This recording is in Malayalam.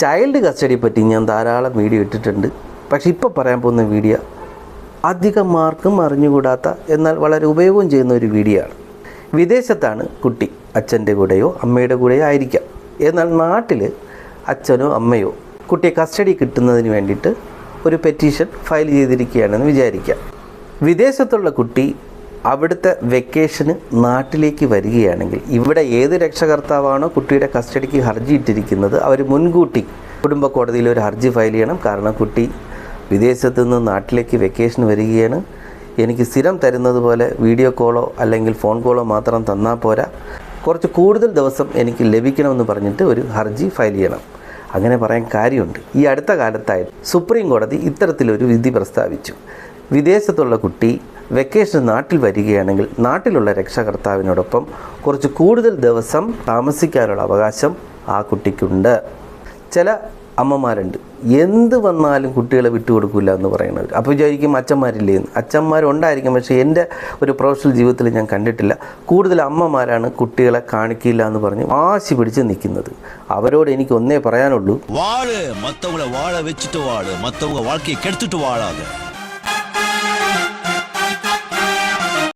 ചൈൽഡ് കസ്റ്റഡിയെ പറ്റി ഞാൻ ധാരാളം വീഡിയോ ഇട്ടിട്ടുണ്ട്. പക്ഷേ ഇപ്പോൾ പറയാൻ പോകുന്ന വീഡിയോ അധികമാർക്കും അറിഞ്ഞുകൂടാത്ത എന്നാൽ വളരെ ഉപയോഗം ചെയ്യുന്ന ഒരു വീഡിയോ ആണ്. വിദേശത്താണ് കുട്ടി അച്ഛന്റെ കൂടെയോ അമ്മയുടെ കൂടെയോ ആയിരിക്കാം. എന്നാൽ നാട്ടിൽ അച്ഛനോ അമ്മയോ കുട്ടിയെ കസ്റ്റഡി കിട്ടുന്നതിന് വേണ്ടിയിട്ട് ഒരു പെറ്റീഷൻ ഫയൽ ചെയ്തിരിക്കുകയാണെന്ന് വിചാരിക്കാം. വിദേശത്തുള്ള കുട്ടി അവിടുത്തെ വെക്കേഷന് നാട്ടിലേക്ക് വരികയാണെങ്കിൽ ഇവിടെ ഏത് രക്ഷകർത്താവാണോ കുട്ടിയുടെ കസ്റ്റഡിക്ക് ഹർജി ഇട്ടിരിക്കുന്നത് അവർ മുൻകൂട്ടി കുടുംബ കോടതിയിൽ ഒരു ഹർജി ഫയൽ ചെയ്യണം. കാരണം കുട്ടി വിദേശത്ത് നിന്ന് നാട്ടിലേക്ക് വെക്കേഷന് വരികയാണ്. എനിക്ക് സ്ഥിരം തരുന്നത് പോലെ വീഡിയോ കോളോ അല്ലെങ്കിൽ ഫോൺ കോളോ മാത്രം തന്നാൽ പോരാ. കുറച്ച് കൂടുതൽ ദിവസം എനിക്ക് ലഭിക്കണമെന്ന് പറഞ്ഞിട്ട് ഒരു ഹർജി ഫയൽ ചെയ്യണം. അങ്ങനെ പറയാൻ കാര്യമുണ്ട്. ഈ അടുത്ത കാലത്തായി സുപ്രീം കോടതി ഇത്തരത്തിലൊരു വിധി പ്രസ്താവിച്ചു. വിദേശത്തുള്ള കുട്ടി വെക്കേഷൻ നാട്ടിൽ വരികയാണെങ്കിൽ നാട്ടിലുള്ള രക്ഷാകർത്താവിനോടൊപ്പം കുറച്ച് കൂടുതൽ ദിവസം താമസിക്കാനുള്ള അവകാശം ആ കുട്ടിക്കുണ്ട്. ചില അമ്മമാരുണ്ട്. എന്ത് വന്നാലും കുട്ടികളെ വിട്ടുകൊടുക്കില്ല എന്ന് പറയുന്നത്. അപ്പോൾ വിചാരിക്കും അച്ഛന്മാരില്ലേ എന്ന്. അച്ഛന്മാരുണ്ടായിരിക്കും പക്ഷേ എന്റെ ഒരു പ്രൊഫഷണൽ ജീവിതത്തിൽ ഞാൻ കണ്ടിട്ടില്ല. കൂടുതൽ അമ്മമാരാണ് കുട്ടികളെ കാണിക്കില്ല എന്ന് പറഞ്ഞ് വാശി പിടിച്ച് നിൽക്കുന്നത്. അവരോട് എനിക്ക് ഒന്നേ പറയാനുള്ളൂ. വാഴ് മറ്റവളെ വാഴ വെച്ചിട്ട് വാഴ് മത്തവ വാഴയ്ക്ക് വാഴാതെ.